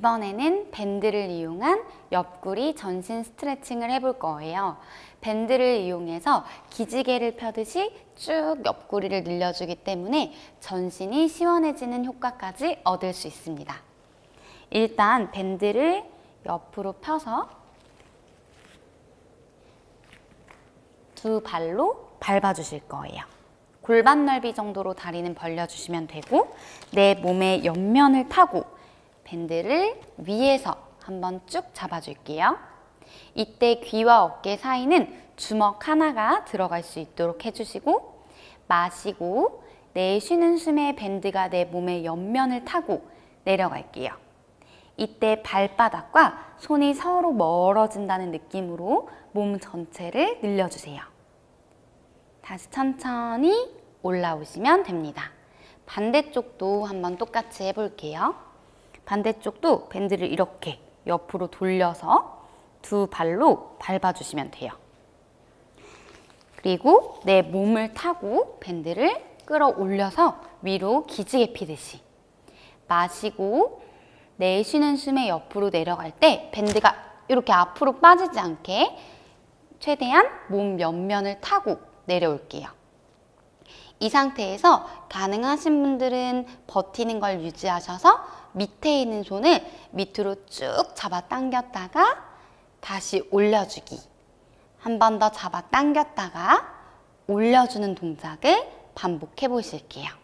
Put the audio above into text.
이번에는 밴드를 이용한 옆구리 전신 스트레칭을 해볼 거예요. 밴드를 이용해서 기지개를 펴듯이 쭉 옆구리를 늘려주기 때문에 전신이 시원해지는 효과까지 얻을 수 있습니다. 일단 밴드를 옆으로 펴서 두 발로 밟아주실 거예요. 골반 넓이 정도로 다리는 벌려주시면 되고 내 몸의 옆면을 타고 밴드를 위에서 한번 쭉 잡아줄게요. 이때 귀와 어깨 사이는 주먹 하나가 들어갈 수 있도록 해주시고 마시고 내쉬는 숨에 밴드가 내 몸의 옆면을 타고 내려갈게요. 이때 발바닥과 손이 서로 멀어진다는 느낌으로 몸 전체를 늘려주세요. 다시 천천히 올라오시면 됩니다. 반대쪽도 한번 똑같이 해볼게요. 반대쪽도 밴드를 이렇게 옆으로 돌려서 두 발로 밟아주시면 돼요. 그리고 내 몸을 타고 밴드를 끌어올려서 위로 기지개 피듯이 마시고 내쉬는 숨에 옆으로 내려갈 때 밴드가 이렇게 앞으로 빠지지 않게 최대한 몸 옆면을 타고 내려올게요. 이 상태에서 가능하신 분들은 버티는 걸 유지하셔서 밑에 있는 손을 밑으로 쭉 잡아 당겼다가 다시 올려주기. 한 번 더 잡아 당겼다가 올려주는 동작을 반복해 보실게요.